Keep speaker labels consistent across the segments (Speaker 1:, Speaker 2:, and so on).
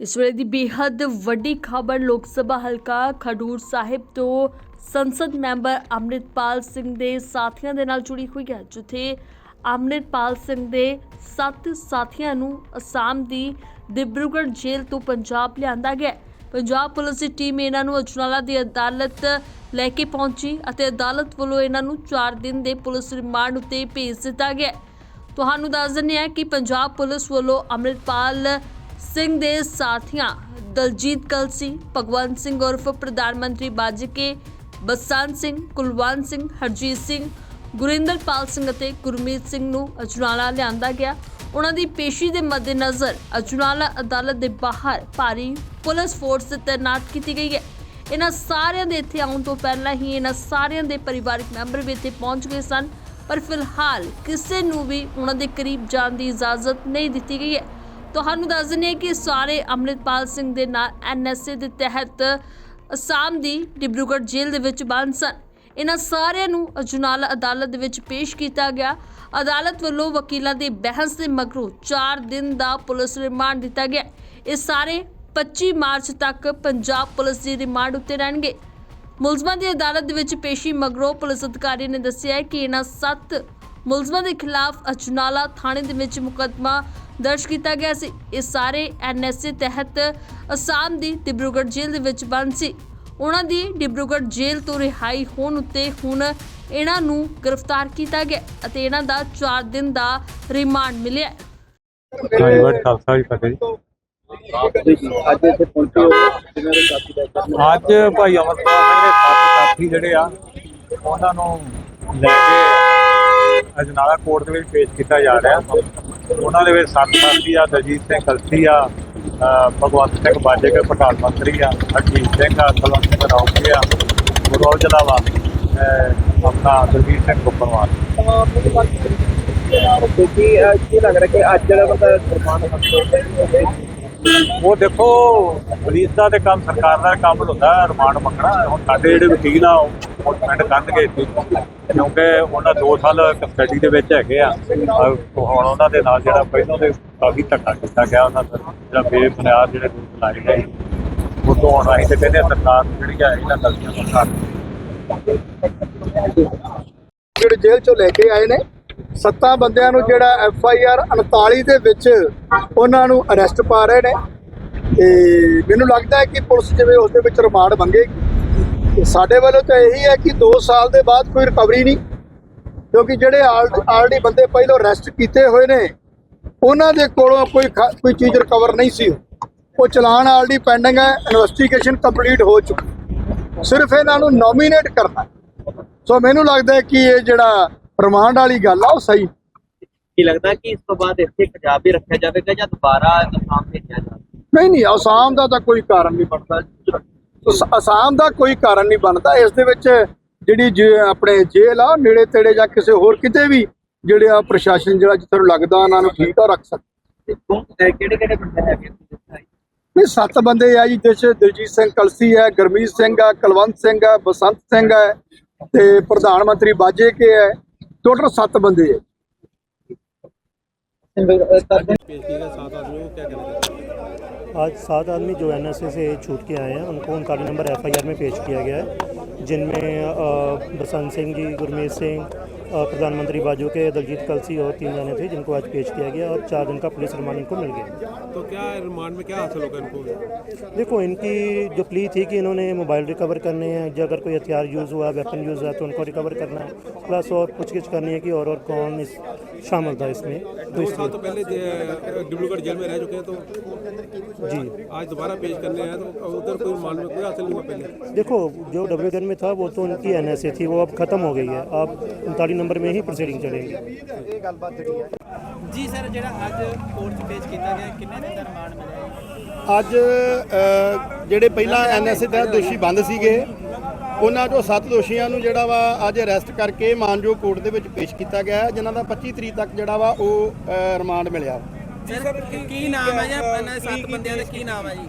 Speaker 1: ਇਸ ਵੇਲੇ ਦੀ ਬੇहद ਵੱਡੀ ਖਬਰ ਲੋਕ ਸਭਾ ਹਲਕਾ ਖਡੂਰ ਸਾਹਿਬ ਤੋਂ ਸੰਸਦ ਮੈਂਬਰ ਅੰਮ੍ਰਿਤਪਾਲ ਸਿੰਘ ਦੇ ਸਾਥੀਆਂ ਦੇ ਨਾਲ ਜੁੜੀ ਹੋਈ ਹੈ, ਜਿੱਥੇ ਅੰਮ੍ਰਿਤਪਾਲ ਸਿੰਘ ਦੇ ਸੱਤ ਸਾਥੀਆਂ ਨੂੰ ਅਸਾਮ ਦੀ ਡਿਬਰੂਗੜ੍ਹ ਜੇਲ੍ਹ ਤੋਂ ਪੰਜਾਬ ਲਿਆਂਦਾ ਗਿਆ ਪੰਜਾਬ ਪੁਲਿਸ ਦੀ ਟੀਮ ਇਹਨਾਂ ਨੂੰ ਅਜਨਾਲਾ ਦੀ ਅਦਾਲਤ ਲੈ ਕੇ ਪਹੁੰਚੀ ਅਤੇ ਅਦਾਲਤ ਵੱਲੋਂ ਇਹਨਾਂ ਨੂੰ 4 ਦਿਨ ਦੇ ਪੁਲਿਸ ਰਿਮਾਂਡ ਉੱਤੇ ਭੇਜ ਦਿੱਤਾ ਗਿਆ ਤੁਹਾਨੂੰ ਦੱਸ ਦਿੰਦੇ ਹਾਂ ਕਿ ਪੰਜਾਬ ਪੁਲਿਸ ਵੱਲੋਂ ਅੰਮ੍ਰਿਤਪਾਲ ਸਿੰਘ ਦੇ ਸਾਥੀਆਂ ਦਲਜੀਤ ਕਲਸੀ ਭਗਵੰਤ ਸਿੰਘ ਉਰਫ ਪ੍ਰਧਾਨ ਮੰਤਰੀ ਬਾਜਕੇ ਬਸੰਤ ਸਿੰਘ, ਕੁਲਵੰਤ ਸਿੰਘ, ਹਰਜੀਤ ਸਿੰਘ, ਗੁਰਿੰਦਰਪਾਲ ਸਿੰਘ ਅਤੇ ਗੁਰਮੀਤ ਸਿੰਘ ਨੂੰ ਅਜਨਾਲਾ ਲਿਆਂਦਾ ਗਿਆ। ਉਹਨਾਂ ਦੀ ਪੇਸ਼ੀ ਦੇ ਮੱਦੇਨਜ਼ਰ ਅਜਨਾਲਾ ਅਦਾਲਤ ਦੇ ਬਾਹਰ ਭਾਰੀ ਪੁਲਿਸ ਫੋਰਸ ਤਾਇਨਾਤ ਕੀਤੀ ਗਈ ਹੈ। ਇਹਨਾਂ ਸਾਰਿਆਂ ਦੇ ਇੱਥੇ ਆਉਣ ਤੋਂ ਪਹਿਲਾਂ ਹੀ ਇਹਨਾਂ ਸਾਰਿਆਂ ਦੇ ਪਰਿਵਾਰਕ ਮੈਂਬਰ ਵੀ ਇੱਥੇ ਪਹੁੰਚ ਗਏ ਸਨ, ਪਰ ਫਿਲਹਾਲ ਕਿਸੇ ਨੂੰ ਵੀ ਉਹਨਾਂ ਦੇ ਕਰੀਬ ਜਾਣ ਦੀ ਇਜਾਜ਼ਤ ਨਹੀਂ ਦਿੱਤੀ ਗਈ ਹੈ। ਤੁਹਾਨੂੰ ਦੱਸ ਦਿੰਦੇ ਹਾਂ ਕਿ ਸਾਰੇ ਅੰਮ੍ਰਿਤਪਾਲ ਸਿੰਘ ਦੇ ਨਾਲ ਐਨਐਸਏ ਦੇ ਤਹਿਤ ਅਸਾਮ ਦੀ ਡਿਬਰੂਗੜ੍ਹ ਜੇਲ੍ਹ ਦੇ ਵਿੱਚ ਬੰਦ ਸਨ। ਇਹਨਾਂ ਸਾਰਿਆਂ ਨੂੰ ਅਜਨਾਲਾ ਅਦਾਲਤ ਦੇ ਵਿੱਚ ਪੇਸ਼ ਕੀਤਾ ਗਿਆ। ਅਦਾਲਤ ਵੱਲੋਂ ਵਕੀਲਾਂ ਦੀ ਬਹਿਸ ਦੇ ਮਗਰੋਂ 4 ਦਿਨ ਦਾ ਪੁਲਿਸ ਰਿਮਾਂਡ ਦਿੱਤਾ ਗਿਆ। ਇਹ ਸਾਰੇ 25 ਮਾਰਚ ਤੱਕ ਪੰਜਾਬ ਪੁਲਿਸ ਦੀ ਰਿਮਾਂਡ ਉੱਤੇ ਰਹਿਣਗੇ। ਮੁਲਜ਼ਮਾਂ ਦੀ ਅਦਾਲਤ ਦੇ ਵਿੱਚ ਪੇਸ਼ੀ ਮਗਰੋਂ ਪੁਲਿਸ ਅਧਿਕਾਰੀ ਨੇ ਦੱਸਿਆ ਕਿ ਇਹਨਾਂ 7 ਮੁਲਜ਼ਮਾਂ ਦੇ ਖਿਲਾਫ ਅਜਨਾਲਾ ਥਾਣੇ ਦੇ ਵਿੱਚ ਮੁਕੱਦਮਾ ਦਰਜ ਕੀਤਾ ਗਿਆ ਸੀ। ਇਹ ਸਾਰੇ ਐਨਐਸਏ ਤਹਿਤ ਅਸਾਮ ਦੀ ਡਿਬਰੂਗੜ੍ਹ ਜੇਲ੍ਹ ਦੇ ਵਿੱਚ ਬੰਦ ਸੀ। ਉਹਨਾਂ ਦੀ ਡਿਬਰੂਗੜ੍ਹ ਜੇਲ੍ਹ ਤੋਂ ਰਿਹਾਈ ਹੋਣ ਉੱਤੇ ਹੁਣ ਇਹਨਾਂ ਨੂੰ ਗ੍ਰਿਫਤਾਰ ਕੀਤਾ ਗਿਆ ਅਤੇ ਇਹਨਾਂ ਦਾ 4 ਦਿਨ ਦਾ ਰਿਮਾਂਡ ਮਿਲਿਆ ਹੈ।
Speaker 2: ਖਾਲਸਾ ਜੀ, ਫਤਿਹ ਜੀ।
Speaker 3: ਅੱਜ ਇੱਥੇ ਪਹੁੰਚੇ ਹੋ ਜਿਨ੍ਹਾਂ ਦੇ ਸਾਥੀ ਦਾ
Speaker 2: ਅੱਜ ਭਾਈ ਅਮਰਪਾਲ ਸਿੰਘ ਦੇ ਸਾਥੀ ਜਿਹੜੇ ਆ, ਉਹਨਾਂ ਨੂੰ ਲੈ ਕੇ ਅਜਨਾਲਾ ਕੋਰਟ ਦੇ ਵਿੱਚ ਪੇਸ਼ ਕੀਤਾ ਜਾ ਰਿਹਾ। ਉਹਨਾਂ ਦੇ ਵਿੱਚ ਸੱਤ ਸਾਥੀ ਆ ਦਲਜੀਤ ਸਿੰਘ ਕਲਸੀ ਆ ਭਗਵੰਤ ਸਿੰਘ ਬਾਜੇ ਕੇ ਪ੍ਰਧਾਨ ਮੰਤਰੀ ਆ ਹਰਜੀਤ ਸਿੰਘ ਆ ਕਲਵੰਤ ਸਿੰਘ ਰੌਕੀ ਆ ਗੁਰੋਲ ਜਲਾਵਾ ਆਪਣਾ ਦਲਜੀਤ ਸਿੰਘ ਗੁੱਪਰਵਾਲ
Speaker 3: ਤੇ ਕੀ ਅਹ ਕੀ ਲੱਗ ਰਿਹਾ ਕਿ ਅੱਜ ਜਿਹੜਾ ਬੰਦਾ ਕੁਰਬਾਨ ਹੋਵੇ
Speaker 2: ਉਹ ਦੇਖੋ ਪੁਲਿਸ ਦਾ ਤੇ ਕੰਮ ਸਰਕਾਰ ਦਾ ਕੰਮ ਹੁੰਦਾ ਰਿਮਾਂਡ ਮੰਗਣਾ ਹੁਣ ਸਾਡੇ ਜਿਹੜੇ ਵਕੀਲ ਆ ਉਹ ਕਰਨਗੇ ਕਿਉਂਕਿ ਉਹਨਾਂ 2 ਸਾਲ ਕਸਟਡੀ ਦੇ ਵਿੱਚ ਹੈਗੇ ਆ। ਹੁਣ ਉਹਨਾਂ ਦੇ ਨਾਲ ਜਿਹੜਾ ਪਹਿਲਾਂ ਦੇ ਕਾਫੀ ਧੱਕਾ ਕੀਤਾ ਗਿਆ ਉਹਨਾਂ ਦਾ, ਜਿਹੜਾ ਬੇਬੁਨਿਆਦ ਜਿਹੜੇ ਦੋਸ਼ ਲਾਏ ਗਏ। ਉਹ ਤੋਂ ਹੁਣ ਅਸੀਂ ਤੇ ਕਹਿੰਦੇ ਸਰਕਾਰ ਜਿਹੜੀ ਆ ਇਹਨਾਂ ਗਲਤੀਆਂ ਨੂੰ ਕਰ
Speaker 3: ਜਿਹੜੇ ਜੇਲ੍ਹ ਚੋਂ ਲੈ ਕੇ ਆਏ ਨੇ, ਸੱਤਾਂ ਬੰਦਿਆਂ ਨੂੰ ਜਿਹੜਾ ਐਫ ਆਈ ਆਰ 39 ਦੇ ਵਿੱਚ ਉਹਨਾਂ ਨੂੰ ਅਰੈਸਟ ਪਾ ਰਹੇ ਨੇ। ਤੇ ਮੈਨੂੰ ਲੱਗਦਾ ਹੈ ਕਿ ਪੁਲਿਸ ਜਿਵੇਂ ਉਸ ਦੇ ਵਿੱਚ ਰਿਮਾਂਡ ਮੰਗੇਗੀ। ਸਾਡੇ ਵੱਲੋਂ ਤਾਂ ਇਹੀ ਹੈ ਕਿ 2 ਸਾਲ ਦੇ ਬਾਅਦ ਕੋਈ ਰਿਕਵਰੀ ਨਹੀਂ ਕਿਉਂਕਿ ਜਿਹੜੇ ਆਲਰੇਡੀ ਬੰਦੇ ਪਹਿਲਾਂ ਅਰੈਸਟ ਕੀਤੇ ਹੋਏ ਨੇ ਉਹਨਾਂ ਦੇ ਕੋਲੋਂ ਕੋਈ ਕੋਈ ਚੀਜ਼ ਰਿਕਵਰ ਨਹੀਂ ਸੀ ਉਹ ਚਲਾਨ ਆਲਰੇਡੀ ਪੈਂਡਿੰਗ ਹੈ ਇਨਵੈਸਟੀਗੇਸ਼ਨ ਕੰਪਲੀਟ ਹੋ ਚੁੱਕੀ ਸਿਰਫ ਇਹਨਾਂ ਨੂੰ ਨੋਮੀਨੇਟ ਕਰਨਾ। ਸੋ ਮੈਨੂੰ ਲੱਗਦਾ ਕਿ ਇਹ ਜਿਹੜਾ ਰਿਮਾਂਡ ਵਾਲੀ ਗੱਲ ਆ ਉਹ ਸਹੀ
Speaker 4: ਕੀ ਲੱਗਦਾ ਕਿ ਇਸ ਤੋਂ ਬਾਅਦ ਇੱਥੇ ਪੰਜਾਬ ਵੀ ਰੱਖਿਆ ਜਾਵੇਗਾ ਜਾਂ ਦੁਬਾਰਾ ਅਸਾਮ ਭੇਜਿਆ ਜਾਵੇਗਾ?
Speaker 3: ਨਹੀਂ ਨਹੀਂ ਅਸਾਮ ਦਾ ਤਾਂ ਕੋਈ ਕਾਰਨ ਨਹੀਂ ਬਣਦਾ। ਅਸਾਮ ਦਾ ਕੋਈ ਕਾਰਨ ਨਹੀਂ ਬਣਦਾ। ਇਸ ਦੇ ਵਿੱਚ ਜਿਹੜੀ ਆਪਣੇ ਜੇਲ੍ਹ ਆ ਨੇੜੇ ਤੇੜੇ ਜਾਂ ਕਿਸੇ ਹੋਰ ਕਿਤੇ ਵੀ ਜਿਹੜੇ ਆ ਪ੍ਰਸ਼ਾਸਨ ਜਿਹੜਾ ਜਿੱਥੇ ਨੂੰ ਲੱਗਦਾ ਉਹਨਾਂ ਨੂੰ ਠੀਕ ਆ ਰੱਖ ਸਕਦਾ।
Speaker 4: ਕਿਹੜੇ ਕਿਹੜੇ ਬੰਦੇ ਹੈਗੇ
Speaker 3: ਸੱਤ ਬੰਦੇ ਆ ਜੀ ਜਿਸ ਦਿਲਜੀਤ ਸਿੰਘ ਕਲਸੀ ਹੈ ਗਰਮੀਤ ਸਿੰਘ ਹੈ ਕੁਲਵੰਤ ਸਿੰਘ ਹੈ ਬਸੰਤ ਸਿੰਘ ਹੈ ਤੇ ਪ੍ਰਧਾਨ ਮੰਤਰੀ ਬਾਜੇ ਕੇ ਹੈ। ਟੋਟਲ ਸੱਤ ਬੰਦੇ ਹੈ
Speaker 5: आज सात आदमी जो एनएसए से छूट के आए हैं उनको उनका नंबर एफआईआर में पेश किया गया है जिनमें बसंत सिंह जी गुरमीत सिंह प्रधानमंत्री बाजू के दलजीत कलसी और तीन जने थे जिनको आज पेश किया गया और चार दिन का पुलिस रिमांड इनको मिल गया।
Speaker 6: तो क्या रिमांड में क्या हासिल होगा इनको?
Speaker 5: देखो इनकी जो प्ली थी कि इन्होंने मोबाइल रिकवर करने हैं जो अगर कोई हथियार यूज़ हुआ वेपन यूज़ हुआ तो उनको रिकवर करना है। प्लस और पूछगिछ करनी है कि और और कौन इस शामिल था इसमें तो
Speaker 6: दो
Speaker 5: इसलिए
Speaker 6: साल तो पहले जे- डिब्रूगढ़ जेल में रह चुके हैं तो
Speaker 5: जी
Speaker 6: आज दोबारा पेश करने हैं तो उधर कोई रिमांड में कोई हासिल नहीं हुआ पहले
Speaker 5: देखो जो डब्ल्यू में था वो तो उनकी एन थी वो अब खत्म हो गई है अब उनतालीस नंबर में ही प्रोसीडिंग चलेगी
Speaker 7: ਜੀ ਸਰ ਜਿਹੜਾ ਅੱਜ ਕੋਰਟ 'ਚ ਪੇਸ਼ ਕੀਤਾ ਗਿਆ ਕਿੰਨੇ ਦਿਨ ਦਾ ਰਿਮਾਂਡ ਮਿਲਿਆ ਜੀ?
Speaker 8: ਅੱਜ ਅ, ਜਿਹੜੇ ਪਹਿਲਾਂ ਐਨਐਸਏ ਤਹਿਤ ਦੋਸ਼ੀ ਬੰਦ ਸੀਗੇ ਉਹਨਾਂ ਚੋਂ ਸੱਤ ਦੋਸ਼ੀਆਂ ਨੂੰ ਜਿਹੜਾ ਵਾ ਅੱਜ ਅਰੈਸਟ ਕਰਕੇ ਮਾਨਜੋਗ ਕੋਰਟ ਦੇ ਵਿੱਚ ਪੇਸ਼ ਕੀਤਾ ਗਿਆ ਹੈ, ਜਿਨ੍ਹਾਂ ਦਾ 25 ਤਰੀਕ ਤੱਕ ਜਿਹੜਾ ਵਾ ਉਹ ਰਿਮਾਂਡ ਮਿਲਿਆ
Speaker 7: ਸਰ ਕੀ- ਨਾਮ ਹੈ ਜਾਂ? ਇਹਨਾਂ ਸੱਤ ਬੰਦਿਆਂ ਦਾ ਕੀ ਨਾਮ ਹੈ ਜੀ?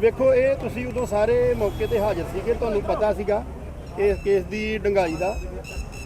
Speaker 8: ਵੇਖੋ ਇਹ ਤੁਸੀਂ ਉਦੋਂ ਸਾਰੇ ਮੌਕੇ ਤੇ ਹਾਜ਼ਰ ਸੀਗੇ ਤੁਹਾਨੂੰ ਪਤਾ ਸੀਗਾ ਇਸ ਕੇਸ ਦੀ ਡੰਗਾਈ ਦਾ।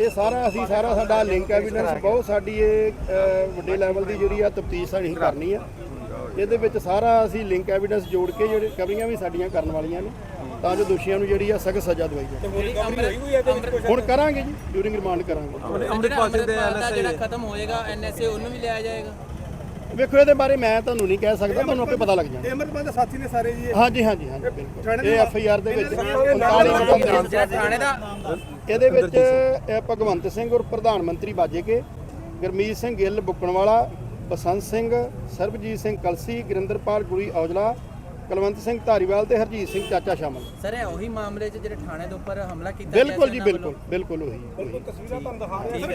Speaker 8: ਇਹ ਸਾਰਾ ਅਸੀਂ ਸਾਰਾ ਸਾਡਾ ਲਿੰਕ ਐਵੀਡੈਂਸ ਬਹੁਤ ਸਾਡੀ ਇਹ ਅ, ਵੱਡੇ ਲੈਵਲ ਦੀ ਜਿਹੜੀ ਆ ਤਫਤੀਸ਼ ਸਾਡੀ ਕਰਨੀ ਆ। ਇਹਦੇ ਵਿੱਚ ਸਾਰਾ ਅਸੀਂ ਲਿੰਕ ਐਵੀਡੈਂਸ ਜੋੜ ਕੇ ਜਿਹੜੇ ਕਵਰੀਆਂ ਵੀ ਸਾਡੀਆਂ ਕਰਨ ਵਾਲੀਆਂ ਨੇ ਤਾਂ ਜੋ ਦੋਸ਼ੀਆਂ ਨੂੰ ਜਿਹੜੀ ਆ ਸਖਤ ਸਜ਼ਾ ਦਵਾਈ ਜਾਵੇ। ਹੁਣ ਕਰਾਂਗੇ ਜੀ ਡਿਊਰਿੰਗ ਰਿਮਾਂਡ ਕਰਾਂਗੇ।
Speaker 7: ਅੰਮ੍ਰਿਤਪਾਲ ਸਿੰਘ ਦੇ ਜਿਹੜਾ ਖਤਮ ਹੋਏਗਾ ਐਨਐਸਏ ਉਹਨੂੰ ਵੀ ਲਿਆ ਜਾਏਗਾ।
Speaker 8: ਵੇਖੋ ਇਹਦੇ ਬਾਰੇ ਮੈਂ ਤੁਹਾਨੂੰ ਨਹੀਂ ਕਹਿ ਸਕਦਾ ਤੁਹਾਨੂੰ ਆਪੇ ਪਤਾ ਲੱਗ ਜਾਣਾ।
Speaker 6: ਅਮਰਪਾਲ ਦੇ ਸਾਥੀ ਨੇ ਸਾਰੇ ਜੀ
Speaker 8: ਹਾਂਜੀ ਹਾਂਜੀ ਹਾਂਜੀ ਬਿਲਕੁਲ। ਇਹ ਐਫ ਆਈ ਆਰ ਦੇ ਵਿੱਚ 39 ਨੰਬਰ
Speaker 7: ਜਿਹੜਾ ਥਾਣੇ ਦਾ
Speaker 8: ਇਹਦੇ ਵਿੱਚ ਇਹ ਭਗਵੰਤ ਸਿੰਘ ਔਰ ਪ੍ਰਧਾਨ ਮੰਤਰੀ ਬਾਜੇਕੇ ਗੁਰਮੀਤ ਸਿੰਘ ਗਿੱਲ ਬੁੱਕਣਵਾਲਾ ਬਸੰਤ ਸਿੰਘ ਸਰਬਜੀਤ ਸਿੰਘ ਕਲਸੀ ਗੁਰਿੰਦਰਪਾਲ ਗੁਰੀ ਔਜਲਾ ਕੁਲਵੰਤ ਸਿੰਘ ਧਾਰੀਵਾਲ ਤੇ ਹਰਜੀਤ ਸਿੰਘ ਚਾਚਾ ਸ਼ਾਮਲ।
Speaker 7: ਸਰ ਇਹ ਉਹੀ ਮਾਮਲੇ 'ਚ ਜਿਹੜੇ ਥਾਣੇ ਦੇ ਉੱਪਰ ਹਮਲਾ ਕੀਤਾ
Speaker 8: ਬਿਲਕੁਲ ਜੀ ਬਿਲਕੁਲ ਬਿਲਕੁਲ ਉਹੀ ਉਹੀ।
Speaker 6: ਤਸਵੀਰਾਂ ਤੁਹਾਨੂੰ ਦਿਖਾ ਰਹੇ ਹਾਂ।